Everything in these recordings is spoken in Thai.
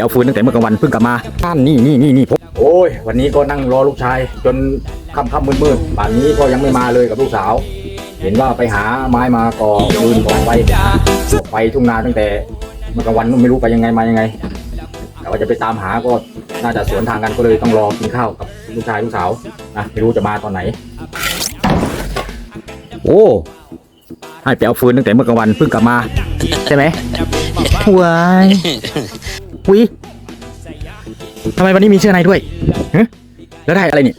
เอาฟืนตั้งแต่เมื่อกลางวันเพิ่งกลับมาท่านนี่นี่นี่นี่โอ้ย วันนี้ก็นั่งรอลูกชาย จนค่ำค่ำมืดมืดๆป่านนี้ก็ยังไม่มาเลยกับลูกสาว เห็นว่าไปหาไม้มาก่อฟืนก่อไฟไปทุ่งนาตั้งแต่เมื่อกลางวันไม่รู้ไปยังไงมายังไงแต่ว่าจะไปตามหาก็น่าจะสวนทางกันก็เลยต้องรอกินข้าวกับลูกชายลูกสาวนะไม่รู้จะมาตอนไหน โอ้ให้ไปเอาฟืนตั้งแต่เมื่อกลางวันเพิ่งกลับมา ใช่ไหมว้าย วิทำไมวันนี้มีเสื้อในด้วยฮะแล้วได้อะไรนี่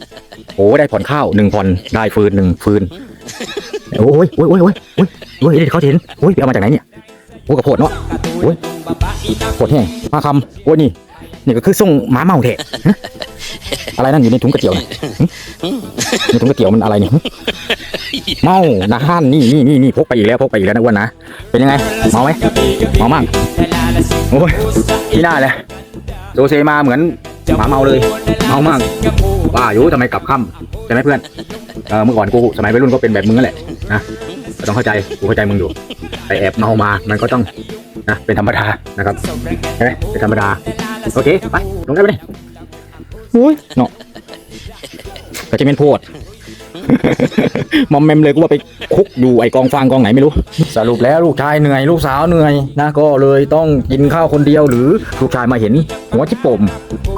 โอ้ได้ผ่อนข้าวหนึ่งผ่อนได้ฟืนหนึ่งฟืนโอ้ยโอ้ยโอ้ยโอ้ยโอ้ยโอ้ยเดี๋ยวเขาเห็นโอ้ยเอามาจากไหนเนี่ยโอ้กระโพดเนาะโอ้ยโพดแห้งมาคำโอ้ยนี่นี่ก็คือส่งหมาเมาเถอะอะไรนั่นอยู่ในถุงกระเจียวเนี่ยหึในถุงกระเจียวมันอะไรเนี่ยเมานะฮั่นนี่นี่นี่นี่พกไปอีกแล้วพกไปอีกแล้วนะอ้วนนะเป็นยังไงเมาไหมเมามากโอ้ย ที่หน้าเลยโซเซมาเหมือนหมาเมาเลย เมามากว่าอยู่ทำไมกลับค่ำใช่ไหมเพื่อนเออเมื่อก่อนกูสมัยวัยรุ่นก็เป็นแบบมึงนั่นแหละนะก็ต้องเข้าใจกูเข้าใจมึงอยู่แต่แอบเมามามันก็ต้องนะเป็นธรรมดานะครับใช่ไหมเป็นธรรมดาโอเคไปลงได้ไหมเนี่ยโอ้ยเนาะก็จะเป็นโพด มอมแมมเลยกูว่าไปคุกอยู่ไอกองฟางกองไหนไม่รู้ สรุปแล้วลูกชายเหนื่อยลูกสาวเหนื่อยนะก็เลยต้องกินข้าวคนเดียวหรือลูกชายมาเห็นหัวชิปปม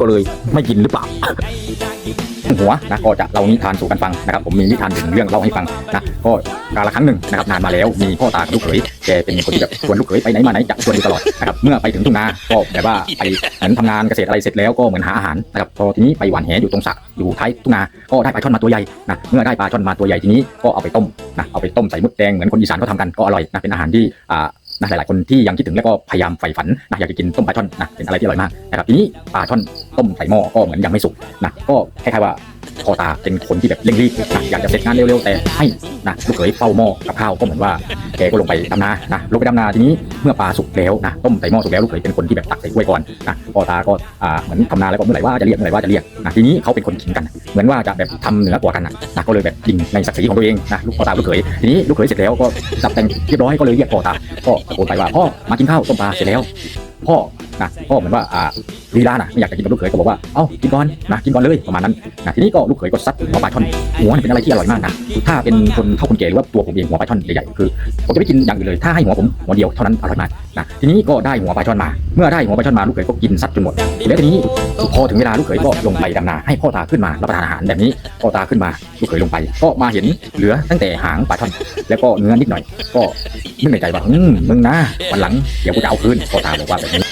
ก็เลยไม่กินหรือเปล่า หัวนะก็จะเล่านิทานสู่กันฟังนะครับผมมีนิทานหนึ่งเรื่องเล่าให้ฟังนะก็กาลครั้งหนึ่งนะครับนานมาแล้วมีพ่อตากับลูกเขยแกเป็นคนที่แบบชวนลูกเขยไปไหนมาไหนจะชวนอยู่ตลอดนะครับเมื่อไปถึงทุ่งนาก็แบบว่าไปเหมือนทำงานเกษตรอะไรเสร็จแล้วก็เหมือนหาอาหารนะครับพอทีนี้ไปหว่านแหอยู่ตรงสระอยู่ท้ายทุ่งนาก็ได้ปลาช่อนมาตัวใหญ่นะเมื่อได้ปลาช่อนมาตัวใหญ่ทีนี้ก็เอาไปต้มนะเอาไปต้มใส่มดแดงเหมือนคนอีสานเขาทำกันก็อร่อยนะเป็นอาหารที่อ่า นะหลายๆคนที่ยังคิดถึงแล้วก็พยายามใฝ่ฝันนะอยากจะกินต้มปลาช่อนนะเป็นอะไรที่อร่อยมากนะครับทีนี้ปลาช่อนต้มใส่หม้อก็เหมือนยังไม่สุกนะก็คล้ายๆว่าพอตาเป็นคนที่แบบเร่งรีบนะอยากจะเสร็จงานเร็วๆแต่ให้นะลูกเขยเฝ้าหม้อกับข้าวก็เหมือนว่า แกก็ลงไปดำนานะลงไปดำนาทีนี้เมื่อปลาสุกแล้วนะต้มใส่หม้อสุกแล้วลูกเขยเป็นคนที่แบบตักใส่ถ้วยก่อนนะพ่อตาก็อ่าเหมือนทำนาแล้วก็เมื่อไหร่ว่าจะเรียกเมื่อไหร่ว่าจะเรียกนะทีนี้เขาเป็นคนขิงกัน เหมือนว่าจะแบบทำเหนือกว่ากันนะนะก็เลยแบบยิงในศักดิ์ศรีของตัวเองนะลูกพ่อตาลูกเขยทีนี้ลูกเขยเสร็จแล้วก็จับแต่งเรียบร้อยก็เลยเรียกพ่อตาก็ตะโกนไปว่าพ่อมากินข้าวต้มปลาเสร็จแล้ว พ่อ นะพ่อเหมือนว่าอ่าลีลาน่ะไม่อยากจะกินกับลูกเขยก็บอกว่าเอ้ากินก่อนนะกินก่อนเลยประมาณนั้นนะทีนี้ก็ลูกเขยก็ซัดหัวปลาช่อนหัวเนี่ยเป็นอะไรที่อร่อยมากนะถ้าเป็นคนเท่าคนแก่หรือว่าตัวผมเองหัวปลาช่อนใหญ่ๆคือผมจะไม่กินอย่างอื่นเลยถ้าให้หัวผมหัวเดียวเท่านั้นอร่อยมากนะทีนี้ก็ได้หัวปลาช่อนมา เมื่อได้หัวปลาช่อนมาลูกเขยก็กินซัดจนหมดแล้วทีนี้พอถึงเวลาลูกเขยก็ลงไปดำนาให้พ่อตาขึ้นมารับประทานอาหารแบบนี้พ่อตาขึ้นมาลูกเขยลงไป ก็มาเห็นเหลือตั้งแต่หางปลาช่อนแล้วก็เนื้อนิดหน่อย ก็นึกในใจว่าอืมมึงนะวันหลังเดี๋ยวกูจะเอาคืนพ่อตาบอกว่าแบบนี้